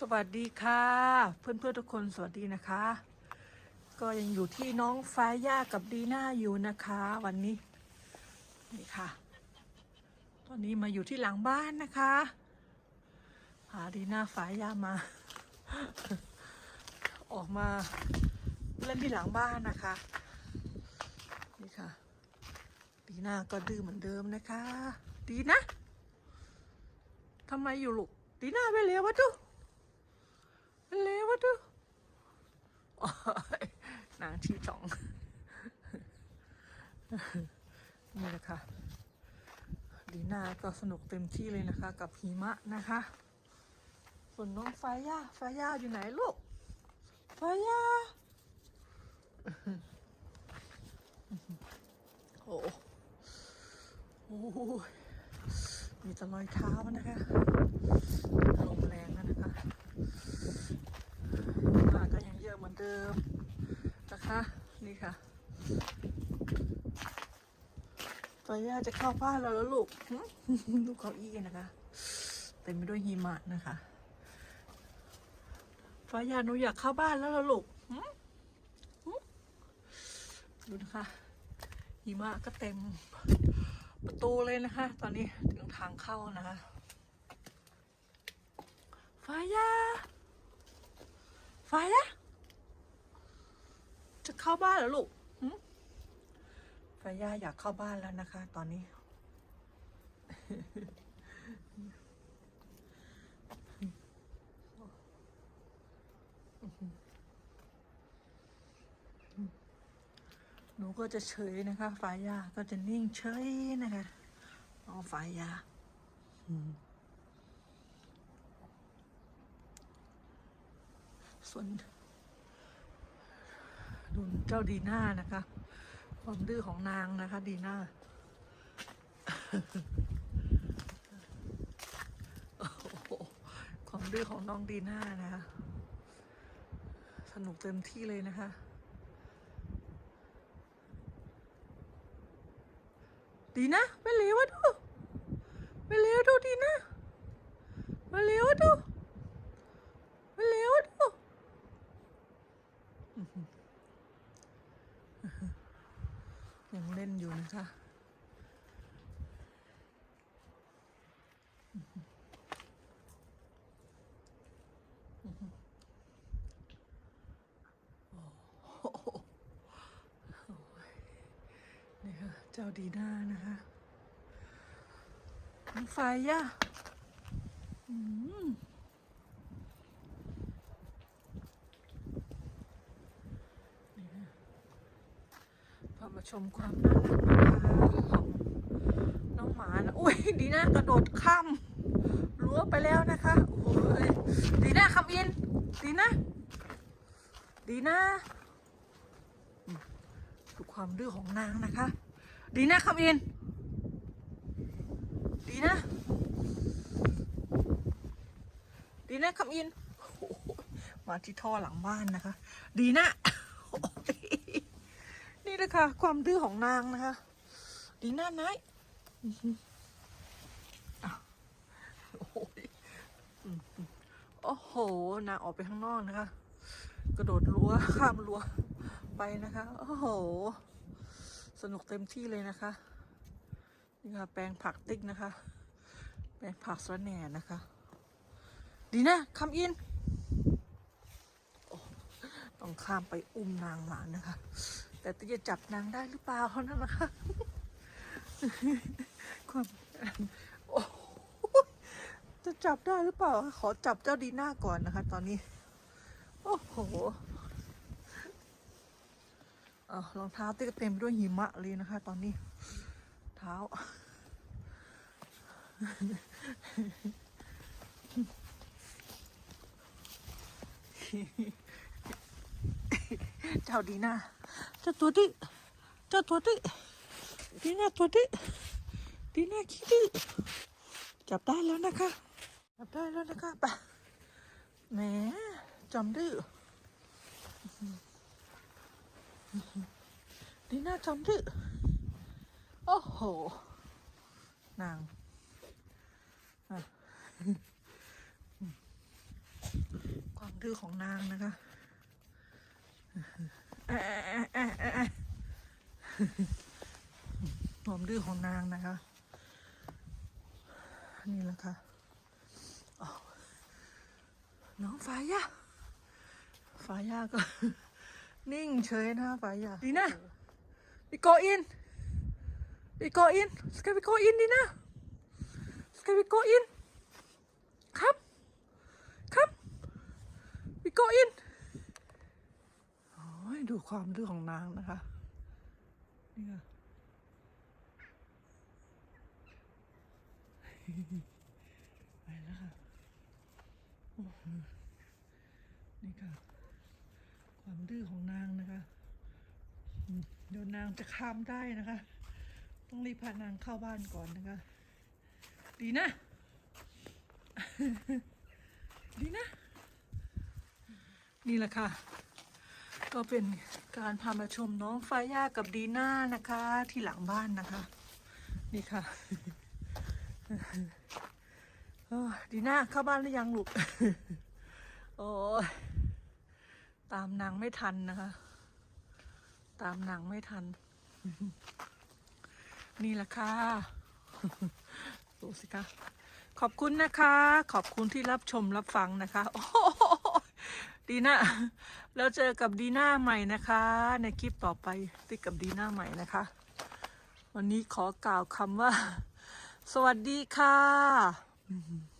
สวัสดีค่ะ เพื่อนเพื่อนทุกคนสวัสดีนะคะ ก็ยังอยู่ที่น้องฟ้าย่ากับดีน่าอยู่นะคะ วันนี้นี่ค่ะ ตอนนี้มาอยู่ที่หลังบ้านนะคะพาดีน่าฟ้าย่ามา ออกมาเล่นที่หลังบ้านนะคะ นี่ค่ะ ดีน่าก็ดื้อเหมือนเดิมนะคะ ดีนะทำไมอยู่ลูกดีน่าไปเร็ววะจุไป เร็วะจุโอ๊ยนางที่สองนี่แหละค่ะดีนาก็สนุกเต็มที่เลยนะคะ กับหิมะนะคะส่วนน้องฟาย่าฟาย่าอยู่ไหนลูกฟาย่าโอ้โหมีแต่รอยเท้านะคะลมแรงนะนะ คะมาก็ยังเยอะเหมือนเดิมนะคะนี่ค่ะตอนย่าจะเข้าบ้านเราแล้วลูกหึลูกเก้าอี้นะคะเต็มไปด้วยหิมะนะคะฟ้ายาหนูอยากเข้าบ้านแล้วล่ะลูกหึหึดูนะคะหิมะก็เต็มประตูเลยนะคะ ตอนนี้ถึงทางเข้านะคะ ฟ้ายาฟ้ายาจะเข้าบ้านเหรอลูกฟายาอยากเข้าบ้านแล้วนะคะ ตอนนี้หนูก็จะเฉยนะคะ ฝ่ายยาก็จะนิ่งเฉยนะคะเอาฝ่ายยาอืม ส่วนดูเจ้าดีน่านะคะ ความดื้อของนางนะคะ ดีน่าโอ้โหความดื้อของน้องดีน่านะคะ สนุกเต็มที่เลยนะคะดีนะไปเร็วดูไปเร็วดูดีนะมาเร็วดูมาเร็วดู ยังเล่นอยู่นะคะโอ้โหนี่ค่ะ เจ้าดีน่านะคะไฟย่ะ อืมนี่ค่ะพา มาชมความน่ารักของน้องหมานะอุ้ยดีน่ากระโดดข้ามรั้วไปแล้วนะคะโอ้ยดีน่าคำอินดีน่าดีน่าดูความดื้อของนางนะคะ ดีนะคำอินดีนะดีนะคำอินมาที่ท่อหลังบ้านนะคะ ดีน่า นี่นะคะความดื้อของนางนะคะ ดีนะนายอื้อหืออ้าวโอ้โหอืมโอ้โห นางออกไปข้างนอกนะคะ กระโดดรั้วข้ามรั้วไปนะคะ โอ้โห สนุกเต็มที่เลยนะคะ นี่ค่ะ แปลงผักติ๊กนะคะ แปลงผักสะแหน่นะคะ ดีนะคำอินอต้องข้ามไปอุ้มนางมานะคะ แต่จะจับนางได้หรือเปล่าเท่านั้นนะคะความโอ้จะจับได้หรือเปล่า ขอจับเจ้าดีน่าก่อนนะคะ ตอนนี้ โอ้โหรองเท้าติ๊กเต็มไปด้วยหิมะเลยนะคะ ตอนนี้ เท้า เจ้าดีน่าเจ้าตัวดิเจ้าตัวดิดีน่าตัวดิดีน่าขี้ดื้อจับได้แล้วนะคะจับได้แล้วนะคะไปแหมจำดื้อดีน่าจำดื้อโอ้โห นางอะดื้อของนางนะคะเอ๊ะเอ๊ะเอ๊ะเอ๊ะเอ๊ะ ความดื้อของนางนะคะ นี่แหละค่ะน้องฟ้ายาฟ้ายาก็ นิ่งเฉยนะฟ้ายาดีนะ we go in we go in ska vi gå in Dina ska vi gå in kom kom we go in โอ้ยดูความดื้อของนางนะคะ นี่ค่ะไปแล้วค่ะโอ้โหนี่ค่ะ ความดื้อของนางนะคะเดี๋ยวนางจะข้ามได้นะคะ ต้องรีบพานางเข้าบ้านก่อนนะคะ ดีนะ ดีนะ นี่แหละค่ะ ก็เป็น การพามาชมน้องฟาย่ากับดีน่านะคะ ที่หลังบ้านนะคะ นี่ค่ะดีน่าเข้าบ้านหรือยังลูกโอ้ตามนางไม่ทันนะคะ ตามนางไม่ทัน นี่แหละค่ะดูสิคะขอบคุณนะคะ ขอบคุณที่รับชมรับฟังนะคะ โอ้ ดีน่าแล้วเจอกับดีน่าใหม่นะคะ ในคลิปต่อไปติดกับดีน่าใหม่นะคะ วันนี้ขอกล่าวคำว่า สวัสดีค่ะ